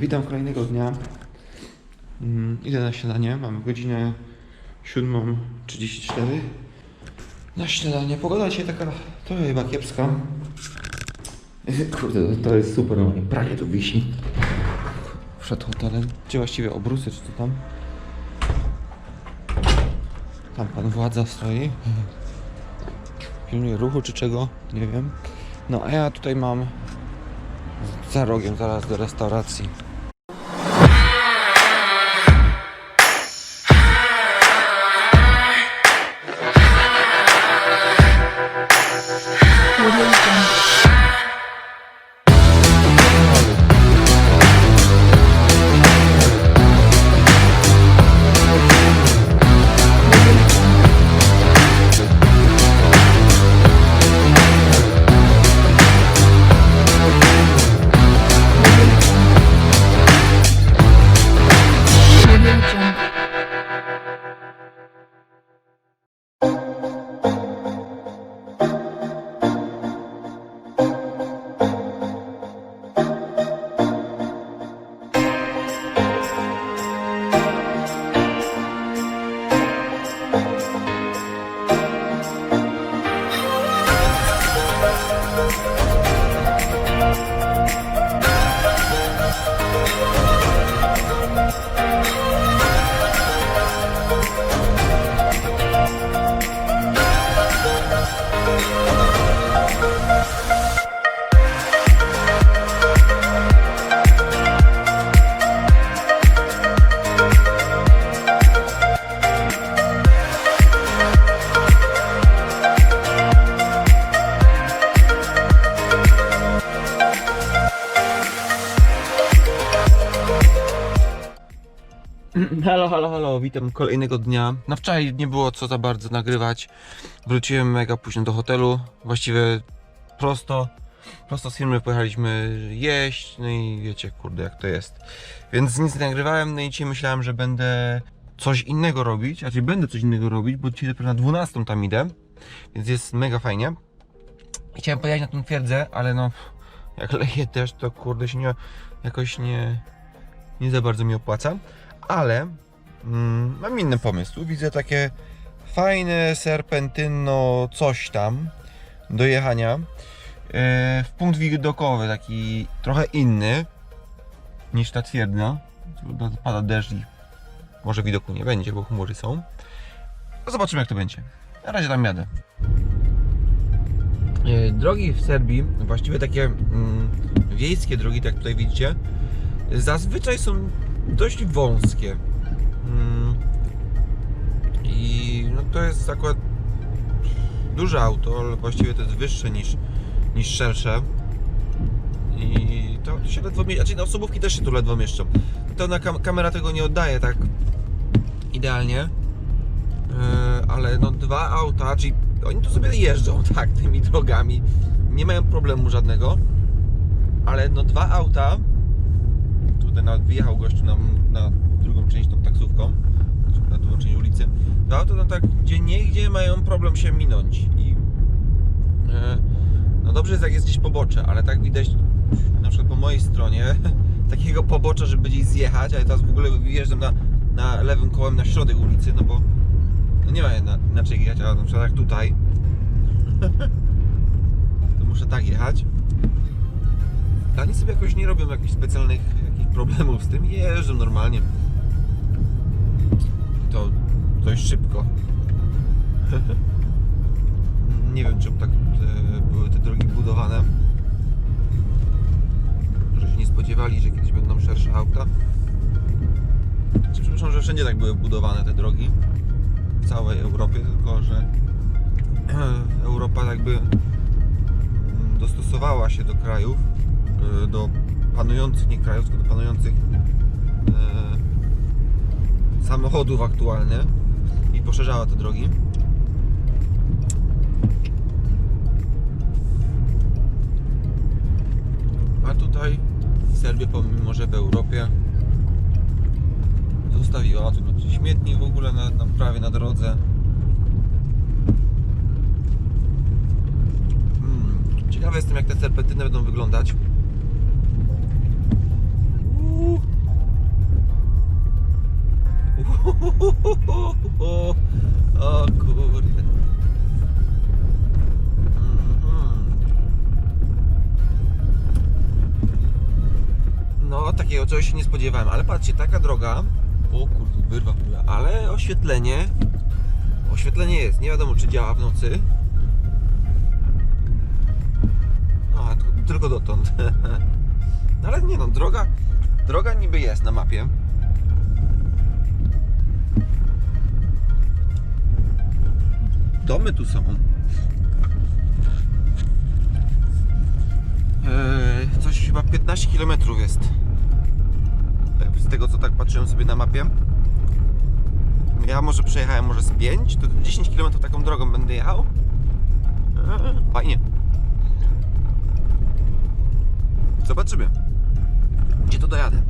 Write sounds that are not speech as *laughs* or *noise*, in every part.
Witam kolejnego dnia. Mm, Idę na śniadanie. Mamy godzinę 7.34. Na śniadanie. Pogoda dzisiaj taka trochę chyba kiepska. *laughs* Kurde, to jest super. Moje pranie tu wisi. Przed hotelem. Czy właściwie obrusy, czy co tam? Tam pan władza stoi. *laughs* Pilnuje ruchu czy czego? Nie wiem. No a ja tutaj mam za rogiem, zaraz do restauracji. Audio *clears throat* Halo, halo, halo, witam kolejnego dnia. Na wczoraj nie było co za bardzo nagrywać. Wróciłem mega późno do hotelu. Właściwie prosto, prosto z firmy pojechaliśmy jeść. No i wiecie, kurde, jak to jest. Więc nic nie nagrywałem. No i dzisiaj myślałem, że będę coś innego robić. Znaczy, będę coś innego robić, bo dzisiaj dopiero na 12 tam idę. Więc jest mega fajnie. Chciałem pojechać na tą twierdzę, ale no, jak leje też, to kurde się nie, jakoś nie, nie za bardzo mi opłaca ale mm, mam inny pomysł. Widzę takie fajne serpentyno coś tam do jechania e, w punkt widokowy, taki trochę inny niż ta twierdza. Tu Pada deszcz i może widoku nie będzie, bo chmury są. Zobaczymy jak to będzie. Na razie tam jadę. E, Drogi w Serbii, właściwie takie mm, wiejskie drogi, tak jak tutaj widzicie, zazwyczaj są dość wąskie. Mm. I no to jest akurat duże auto, ale właściwie to jest wyższe niż, niż szersze. I to się ledwo mieści. Znaczy, no, osobówki też się tu ledwo mieszczą. To na kam kamera tego nie oddaje tak idealnie. Yy, ale no dwa auta, czyli oni tu sobie jeżdżą *laughs* tak tymi drogami. Nie mają problemu żadnego. Ale no dwa auta tutaj nawet wyjechał gościu na, na drugą część tą taksówką, na drugą część ulicy. No auto tam tak gdzie nie gdzie mają problem się minąć i e, no dobrze jest jak jest gdzieś pobocze, ale tak widać na przykład po mojej stronie *laughs* takiego pobocza, żeby gdzieś zjechać, ale teraz w ogóle wyjeżdżam na, na lewym kołem na środek ulicy, no bo no nie ma na, inaczej jechać, a na przykład jak tutaj *laughs* to muszę tak jechać. A oni sobie jakoś nie robią jakichś specjalnych problemów z tym i jeżdżą normalnie. I to dość szybko. *laughs* nie wiem, czemu tak te, były te drogi budowane. Że się nie spodziewali, że kiedyś będą szersze auta. Czy przepraszam, że wszędzie tak były budowane te drogi. W całej Europie, tylko że *clears throat* Europa jakby dostosowała się do krajów e, do panujących, nie krajów, tylko do panujących e, samochodów aktualnie i poszerzała te drogi. A tutaj Serbia, pomimo że w Europie, zostawiła tu no, śmietnik w ogóle na, na, prawie na drodze. Mm, Ciekawy jestem jak te serpentyny będą wyglądać. *laughs* O kurde. Mhm. No, takiego czegoś się nie spodziewałem, ale patrzcie, taka droga. O kurde, wyrwa ogóle, ale oświetlenie. Oświetlenie jest, nie wiadomo czy działa w nocy. A, tylko dotąd. *laughs* No ale nie no, droga, droga niby jest na mapie. Domy tu są. Eee, coś chyba 15 km jest. Z tego co tak patrzyłem sobie na mapie. Ja może przejechałem może z 5, to 10 km taką drogą będę jechał. Eee, fajnie. Zobaczymy. Gdzie to dojadę?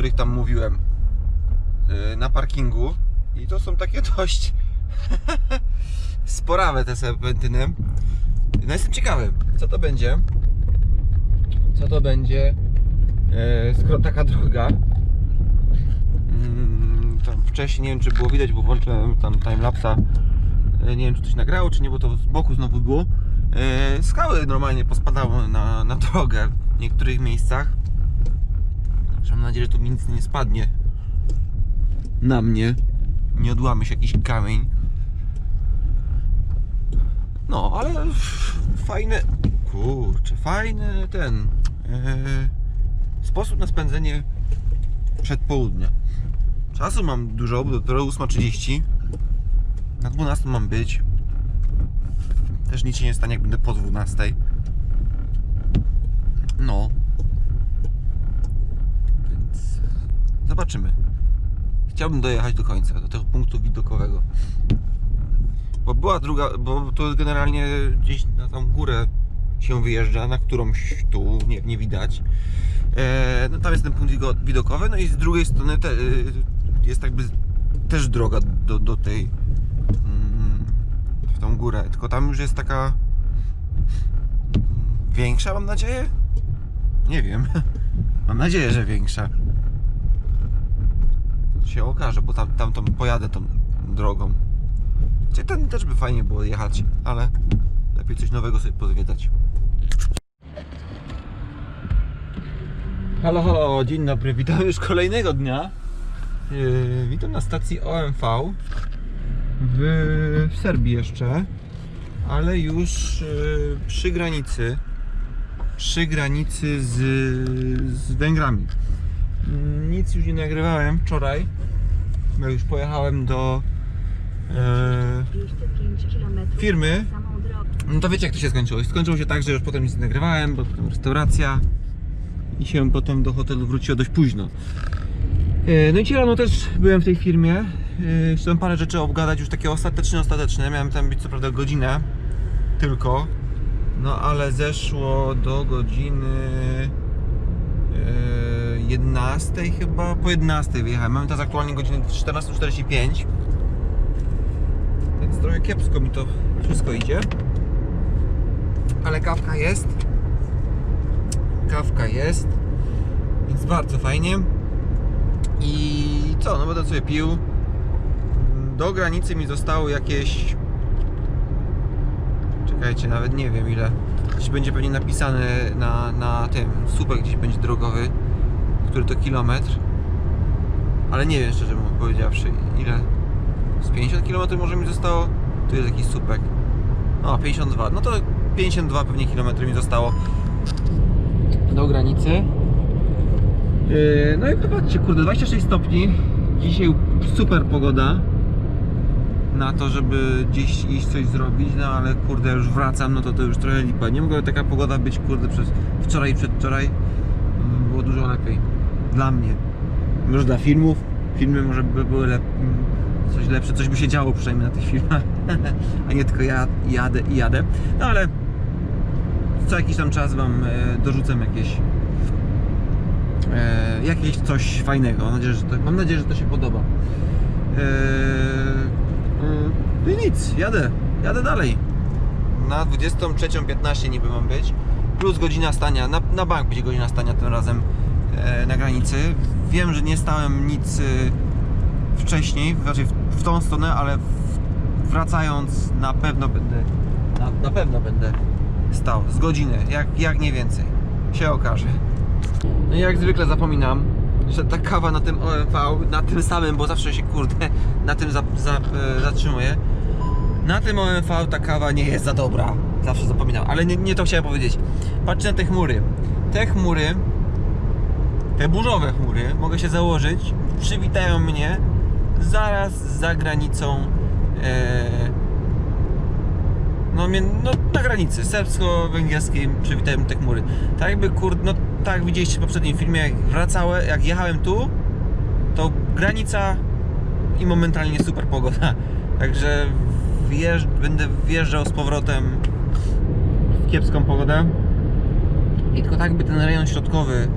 Których tam mówiłem e, na parkingu. I to są takie *laughs* dość sporawe te serpentyny. No jestem ciekawy, co to będzie. Co to będzie, e, skoro taka droga. Mm, tam wcześniej, nie wiem czy było widać, bo włączyłem tam timelapsa. E, Nie wiem czy coś nagrało, czy nie, bo to z boku znowu było. Skały normalnie pospadały na, na drogę w niektórych miejscach. Także Mam nadzieję, że tu mi nic nie spadnie na mnie. Nie odłamy się jakiś kamień. No, ale fajny. Kurczę, fajny ten. E, sposób na spędzenie przedpołudnia. Czasu mam dużo, bo dopiero 8.30. Na 12 mam być. Też nic się nie stanie, jak będę po 12. No. Więc zobaczymy. Chciałbym dojechać do końca, do tego punktu widokowego. Bo była druga, bo to generalnie gdzieś na tą górę się wyjeżdża, na którąś tu nie, nie widać. E, no tam jest ten punkt wido- widokowy, no i z drugiej strony te, y, jest jakby też droga do, do tej mm, w tą górę, tylko tam już jest taka większa mam nadzieję? Nie wiem. *laughs* Mam nadzieję, że większa. Się okaże, bo tam, tam, tam pojadę tą drogą. Gdzie ten też by fajnie było jechać, ale lepiej coś nowego sobie pozwiedzać. Halo, halo, dzień dobry, witam już kolejnego dnia. Yy, witam na stacji OMV w, w Serbii jeszcze, ale już yy, przy granicy, przy granicy z, z Węgrami. Nic już nie nagrywałem wczoraj, bo już pojechałem do yy, firmy. No to wiecie jak to się skończyło. Skończyło się tak, że już potem nic nie nagrywałem, bo potem restauracja i się potem do hotelu wróciło dość późno. E, No i dzisiaj rano też byłem w tej firmie. E, Chciałem parę rzeczy obgadać, już takie ostateczne, ostateczne. Miałem tam być co prawda godzinę tylko. No ale zeszło do godziny e, 11 chyba, po 11 wyjechałem. Mamy teraz aktualnie godzinę 14.45. Więc trochę kiepsko mi to wszystko idzie. Ale kawka jest. kawka jest, więc bardzo fajnie. I co, no będę sobie pił. Do granicy mi zostało jakieś. Czekajcie, nawet nie wiem ile. Gdzieś będzie pewnie napisane na, na tym słupek gdzieś będzie drogowy, który to kilometr. Ale nie wiem szczerze mówiąc powiedziawszy ile. Z 50 km może mi zostało? Tu jest jakiś słupek. O, 52. No to 52 pewnie kilometry mi zostało do granicy. Yy, No i popatrzcie, kurde, 26 stopni. Dzisiaj super pogoda na to, żeby gdzieś iść coś zrobić, no ale kurde, już wracam, no to to już trochę lipa. Nie mogła taka pogoda być, kurde, przez wczoraj i przedwczoraj. Mm, Było dużo lepiej. Dla mnie. Może dla filmów. Filmy może by były lep... coś lepsze, coś by się działo przynajmniej na tych filmach, *laughs* a nie tylko ja jadę i jadę. No ale co jakiś tam czas Wam e, dorzucam jakieś e, jakieś coś fajnego. Mam nadzieję, że to, mam nadzieję, że to się podoba. E, mm, no i nic, jadę, jadę dalej. Na 23.15 niby mam być, plus godzina stania, na, na bank będzie godzina stania tym razem na granicy. Wiem, że nie stałem nic e, wcześniej, raczej w, w tą stronę, ale wracając na pewno będę, na, na pewno będę stał z godziny, jak, jak nie więcej. Się okaże. No i jak zwykle zapominam, że ta kawa na tym OMV, na tym samym, bo zawsze się kurde na tym za, za, e, zatrzymuję. Na tym OMV ta kawa nie jest za dobra. Zawsze zapominam, ale nie, nie to chciałem powiedzieć. Patrzcie na te chmury. Te chmury, te burzowe chmury, mogę się założyć, przywitają mnie zaraz za granicą. E, no, no na granicy serbsko-węgierskiej przywitają te chmury. Tak jakby kurde, no tak widzieliście w poprzednim filmie, jak wracałem, jak jechałem tu, to granica i momentalnie super pogoda. Także wjeżdż, będę wjeżdżał z powrotem w kiepską pogodę. I tylko tak by ten rejon środkowy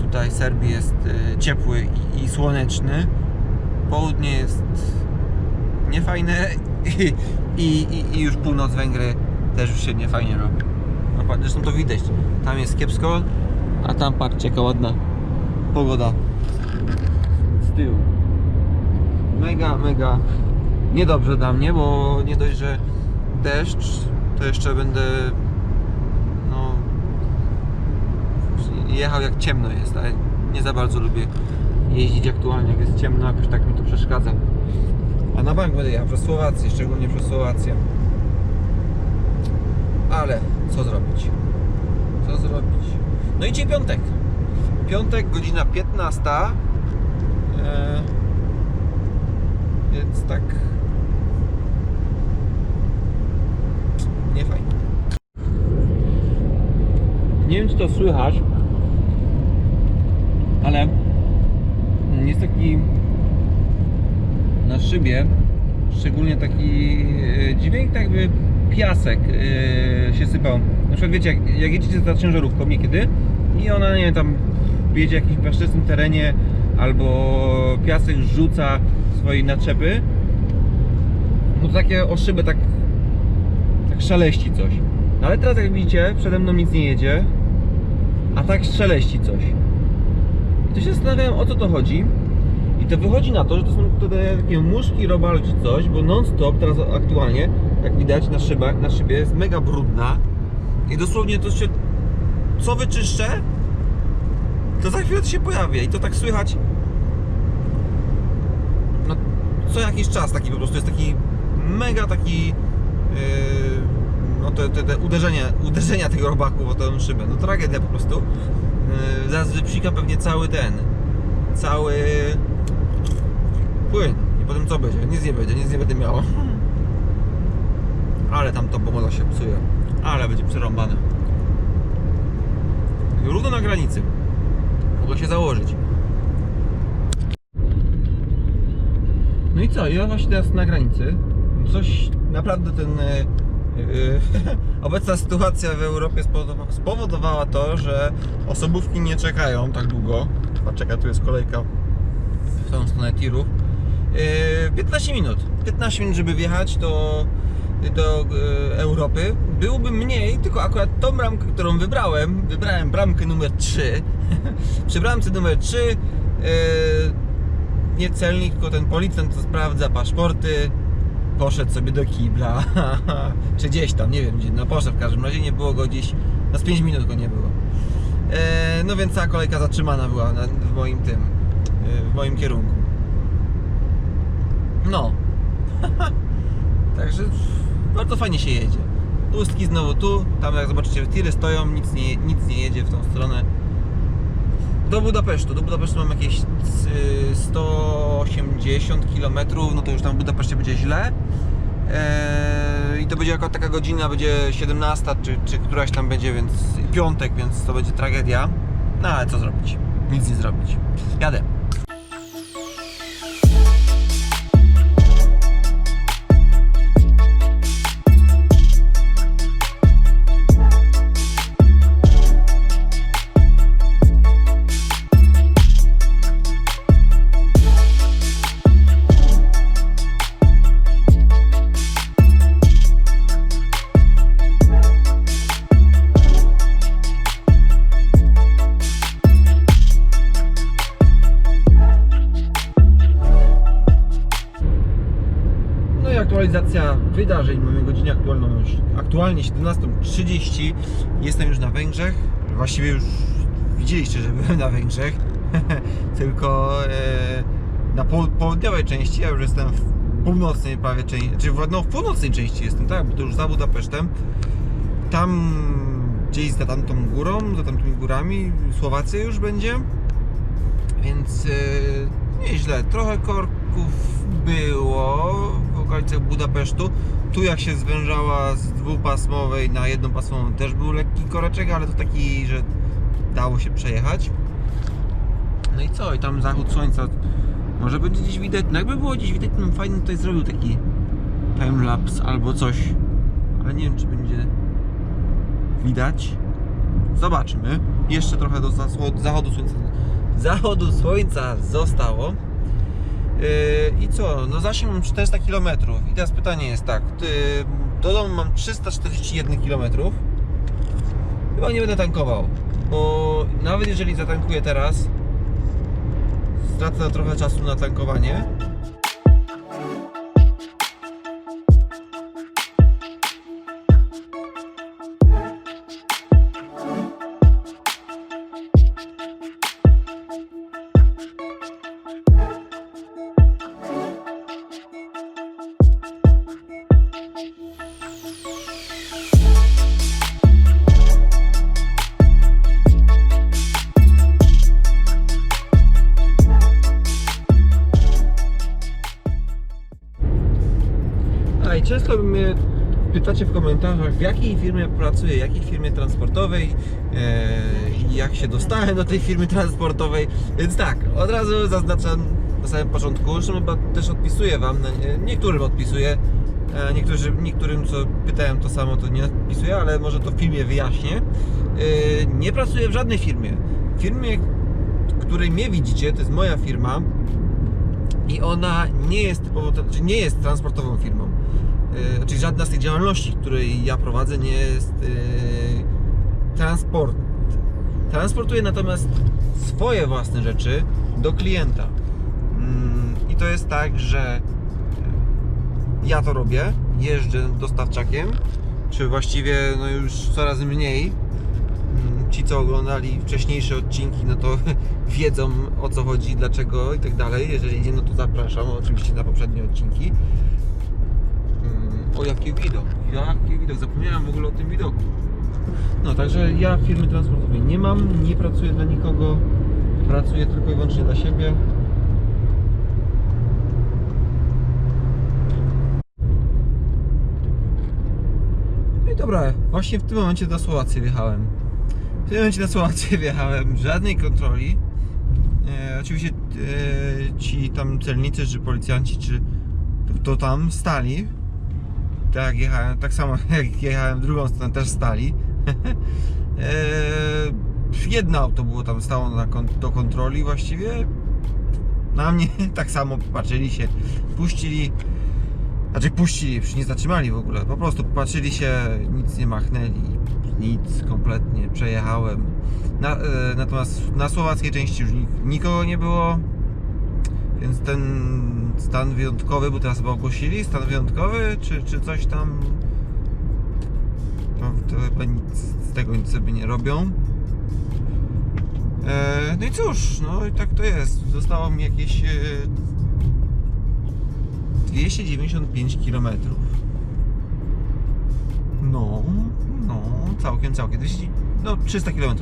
tutaj Serbii jest e, ciepły i, słoneczny. Południe jest niefajne *laughs* i, i, i, już północ Węgry też już się niefajnie robi. No, zresztą to widać. Tam jest kiepsko, a tam patrzcie jaka ładna pogoda z tyłu. Mega, mega niedobrze dla mnie, bo nie dość, że deszcz, to jeszcze będę no jechał jak ciemno jest, ale nie za bardzo lubię jeździć aktualnie jak jest ciemno, jakoś tak mi to przeszkadza. A na bank będę jechał przez Słowację, szczególnie przez Słowację. Ale co zrobić? Co zrobić? No i dzisiaj piątek. Piątek, godzina 15. Eee, więc tak. Nie fajnie. Nie wiem, czy to słychać, ale jest taki na szybie, szczególnie taki e, dźwięk, tak jakby piasek e, się sypał. Na przykład wiecie, jak, jak jedziecie za ciężarówką niekiedy i ona, nie wiem, tam jedzie w jakimś płaszczyznym terenie albo piasek rzuca swojej naczepy, no to takie o szybę tak, tak szaleści coś. No ale teraz jak widzicie, przede mną nic nie jedzie, a tak szeleści coś. To się zastanawiałem o co to chodzi. I to wychodzi na to, że to są te takie muszki, robale czy coś, bo non-stop teraz aktualnie, jak widać na szybach, na szybie jest mega brudna. I dosłownie to się co wyczyszczę, to za chwilę to się pojawia i to tak słychać no co jakiś czas taki po prostu jest taki mega taki yy, no te, te, te uderzenia, uderzenia tego robaku o tę szybę, no tragedia po prostu zaraz wypsika pewnie cały ten cały płyn. I potem co będzie? Nic nie będzie, nic nie będę miało ale tam to pogoda się psuje. Ale będzie przerąbane. Równo na granicy. Mogę się założyć. No i co? Ja właśnie teraz na granicy. Coś naprawdę ten e, *laughs* obecna sytuacja w Europie spowodowa- spowodowała to, że osobówki nie czekają tak długo a czeka, tu jest kolejka w tą stronę tirów. Yy, 15 minut. 15 minut, żeby wjechać, to do e, Europy, byłoby mniej, tylko akurat tą bramkę, którą wybrałem, wybrałem bramkę numer 3. *laughs* Przy bramce numer 3 e, nie celnik, tylko ten policjant, co sprawdza paszporty, poszedł sobie do kibla, *laughs* czy gdzieś tam, nie wiem gdzie, no poszedł w każdym razie, nie było go gdzieś, na z 5 minut go nie było. E, no więc cała kolejka zatrzymana była na, w moim tym, e, w moim kierunku. No. *laughs* Także bardzo fajnie się jedzie. Pustki znowu tu, tam jak zobaczycie tiry stoją, nic nie, nic nie jedzie w tą stronę. Do Budapesztu, do Budapesztu mam jakieś y, 180 km, no to już tam w Budapeszcie będzie źle. Eee, I to będzie jako taka godzina, będzie 17 czy, czy któraś tam będzie, więc piątek, więc to będzie tragedia. No ale co zrobić? Nic nie zrobić. Jadę. Aktualnie 17.30. Jestem już na Węgrzech. Właściwie już widzieliście, że byłem na Węgrzech. *laughs* Tylko e, na poł- południowej części, ja już jestem w północnej prawie części, czy w, no, w północnej części jestem, tak, bo to już za Budapesztem. Tam gdzieś za tamtą górą, za tamtymi górami Słowacja już będzie. Więc e, nieźle. Trochę korków było okolicach Budapesztu. Tu jak się zwężała z dwupasmowej na jednopasmową też był lekki koreczek, ale to taki, że dało się przejechać. No i co? I tam zachód słońca może będzie gdzieś widać. No jakby było gdzieś widać, bym fajnie tutaj zrobił taki timelapse albo coś. Ale nie wiem czy będzie widać. Zobaczymy. Jeszcze trochę do zachod- zachodu słońca, zachodu słońca zostało. Yy, I co? No zasięg mam 400 km. I teraz pytanie jest tak. Do domu mam 341 km. Chyba nie będę tankował. Bo nawet jeżeli zatankuję teraz, stracę trochę czasu na tankowanie. Często mnie pytacie w komentarzach, w jakiej firmie pracuję, jakiej firmie transportowej e, i jak się dostałem do tej firmy transportowej. Więc tak, od razu zaznaczam na samym początku, chyba też odpisuję Wam, na nie- niektórym odpisuję, e, niektórzy, niektórym co pytałem to samo to nie odpisuję, ale może to w filmie wyjaśnię. E, nie pracuję w żadnej firmie. W firmie, której mnie widzicie, to jest moja firma, i ona nie jest typowo, znaczy nie jest transportową firmą. Yy, czyli żadna z tych działalności, której ja prowadzę, nie jest yy, transport. Transportuję natomiast swoje własne rzeczy do klienta. Mm, I to jest tak, że ja to robię, jeżdżę dostawczakiem, czy właściwie no już coraz mniej. Mm, Ci, co oglądali wcześniejsze odcinki, no to *laughs* wiedzą o co chodzi, dlaczego i tak dalej. Jeżeli nie, no to zapraszam oczywiście na poprzednie odcinki. O jaki widok, jaki widok, zapomniałem w ogóle o tym widoku. No, także ja firmy transportowej nie mam, nie pracuję dla nikogo, pracuję tylko i wyłącznie dla siebie. No i dobra, właśnie w tym momencie na Słowację wjechałem. W tym momencie na Słowację *laughs* wjechałem, żadnej kontroli. E, oczywiście e, ci tam celnicy, czy policjanci, czy to tam stali. Tak jechałem, tak samo *laughs* jak jechałem drugą stronę też stali. *laughs* e, jedno auto było tam stało na, do kontroli właściwie. Na mnie *laughs* tak samo patrzyli się, puścili. Znaczy puścili, nie zatrzymali w ogóle. Po prostu popatrzyli się, nic nie machnęli, nic kompletnie. Przejechałem. Na, e, natomiast na słowackiej części już nik, nikogo nie było. Więc ten stan wyjątkowy, bo teraz chyba ogłosili stan wyjątkowy, czy, czy coś tam. To, to chyba nic z tego nic sobie nie robią. E, no i cóż, no i tak to jest. Zostało mi jakieś e, 295 km. No, no, całkiem, całkiem. 200, no, 300 km.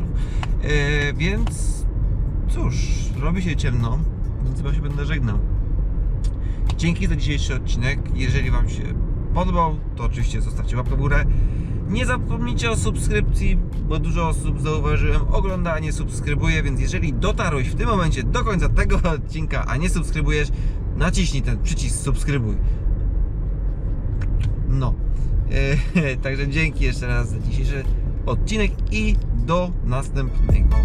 E, więc cóż, robi się ciemno, więc chyba się będę żegnał. Dzięki za dzisiejszy odcinek. Jeżeli Wam się podobał, to oczywiście zostawcie łapkę w górę. Nie zapomnijcie o subskrypcji, bo dużo osób zauważyłem ogląda, a nie subskrybuje, więc jeżeli dotarłeś w tym momencie do końca tego odcinka, a nie subskrybujesz, naciśnij ten przycisk subskrybuj. No. E, *laughs* także dzięki jeszcze raz za dzisiejszy odcinek i do następnego.